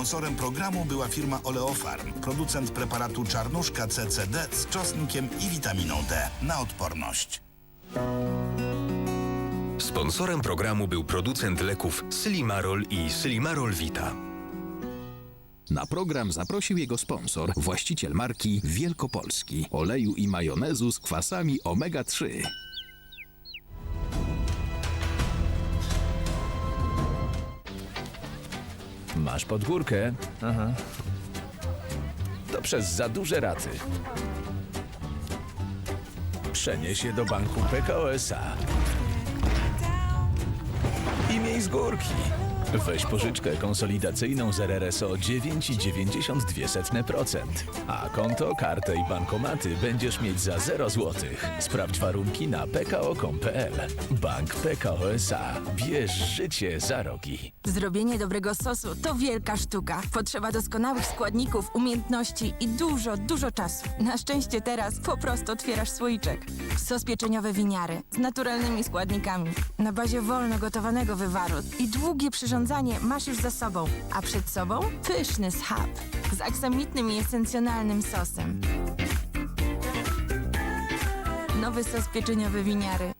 Sponsorem programu była firma Oleofarm, producent preparatu czarnuszka CCD z czosnkiem i witaminą D na odporność. Sponsorem programu był producent leków Slimarol i Slimarol Vita. Na program zaprosił jego sponsor, właściciel marki Wielkopolski, oleju i majonezu z kwasami omega-3. Masz pod górkę. Aha. To przez za duże raty. Przenieś je do banku PKO SA. I miej z górki. Weź pożyczkę konsolidacyjną z RRSO 9,92%. A konto, kartę i bankomaty będziesz mieć za 0 zł. Sprawdź warunki na pko.com.pl. Bank PKO SA. Bierz życie za rogi. Zrobienie dobrego sosu to wielka sztuka. Potrzeba doskonałych składników, umiejętności i dużo, dużo czasu. Na szczęście teraz po prostu otwierasz słoiczek. Sos pieczeniowy winiary z naturalnymi składnikami. Na bazie wolno gotowanego wywaru i długie przyrządzanie masz już za sobą. A przed sobą pyszny schab z aksamitnym i esencjonalnym sosem. Nowy sos pieczeniowy winiary.